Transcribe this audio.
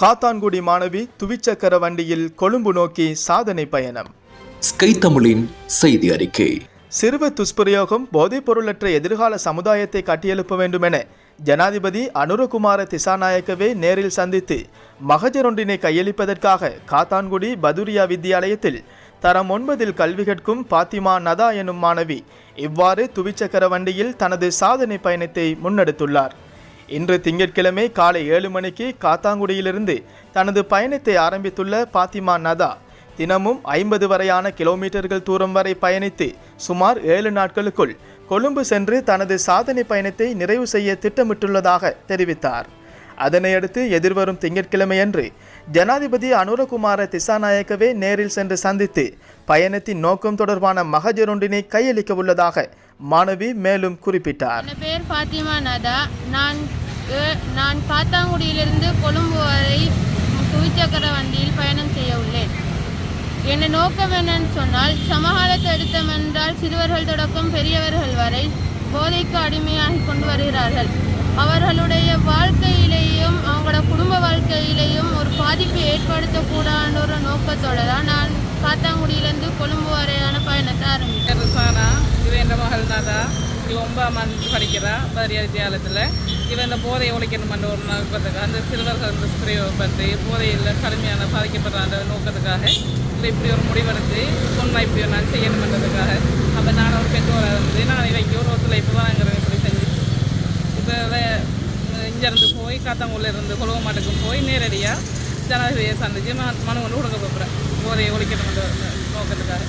காத்தான்குடி மாணவி துவிச்சக்கர வண்டியில் கொழும்பு நோக்கி சாதனை பயணம். ஸ்கை தமிழின் செய்தி அறிக்கை. சிறுவர் துஷ்பிரயோகம் போதைப்பொருளற்ற எதிர்கால சமுதாயத்தை கட்டியெழுப்ப வேண்டுமென ஜனாதிபதி அனுரகுமார திசாநாயக்கவே நேரில் சந்தித்து மகஜரொன்றினை கையளிப்பதற்காக காத்தான்குடி பதுரியா வித்தியாலயத்தில் தரம் ஒன்பதில் கல்வி கற்கும் பாத்திமா நதா எனும் மாணவி இவ்வாறு துவிச்சக்கர வண்டியில் தனது சாதனை பயணத்தை முன்னெடுத்துள்ளார். இன்று திங்கட்கிழமை காலை ஏழு மணிக்கு காத்தாங்குடியிலிருந்து தனது பயணத்தை ஆரம்பித்துள்ள பாத்திமா நதா தினமும் ஐம்பது வரையான கிலோமீட்டர்கள் தூரம் வரை பயணித்து சுமார் ஏழு நாட்களுக்குள் கொழும்பு சென்று தனது சாதனை பயணத்தை நிறைவு செய்ய திட்டமிட்டுள்ளதாக தெரிவித்தார். அதனையடுத்து எதிர்வரும் திங்கட்கிழமையன்று ஜனாதிபதி அனுரகுமார திசாநாயக்கவே நேரில் சென்று சந்தித்து பயணத்தின் நோக்கம் தொடர்பான மகஜரொன்றினை கையளிக்க உள்ளதாக மாணவி மேலும் குறிப்பிட்டார். பேர் ஃபாத்திமா நதா. நான் நான் காத்தாங்குடியிலிருந்து கொழும்பு வரை துவிச்சக்கர வண்டியில் பயணம் செய்ய உள்ளேன். என் நோக்கம் என்னன்னு சொன்னால் சமகாலத்தை எடுத்தோம் என்றால் சிறுவர்கள் தொடக்கம் பெரியவர்கள் வரை போதைக்கு அடிமையாகி கொண்டு வருகிறார்கள். அவர்களுடைய வாழ்க்கையிலேயும் அவங்களோட குடும்ப வாழ்க்கையிலேயும் ஒரு பாதிப்பை ஏற்படுத்தக்கூடாதுன்ற ஒரு நோக்கத்தோட தான் நான் காத்தாங்குடியிலேருந்து கொழும்பு வரையான பயணத்தை ஆரம்பித்தேன். ருசானா இவன் என் மகள் தாதா இவன் ஒன்பதாம் ஆண்டு படிக்கிறா பாரதிய வித்தியாலயத்தில். இவன் இந்த போதையை ஒழிக்கணுமென்ற ஒரு நோக்கத்துக்காக அந்த சிறுவர்கள் இந்த பிரயோகப்பட்டு போதையில் கடுமையான பாதிக்கப்படுற அந்த நோக்கத்துக்காக இல்லை இப்படி ஒரு முடிவெடுத்து சொன்னா இப்படி நான் செய்யணுமென்றதுக்காக அப்போ நான் ஒரு பெற்றோராக இருந்து நான் இவைக்கு ஒரு ஒத்துழைப்பு வாங்குறேன். இங்கேருந்து போய் காத்தாங்கூரில் இருந்து கொழுவ மாட்டுக்கு போய் நேரடியாக ஜனாதிபதியை சந்திச்சு நான் மனு ஒன்று கொடுக்க போகிறேன் போதையை ஒழிக்கணுமென்ற நோக்கத்துக்காக.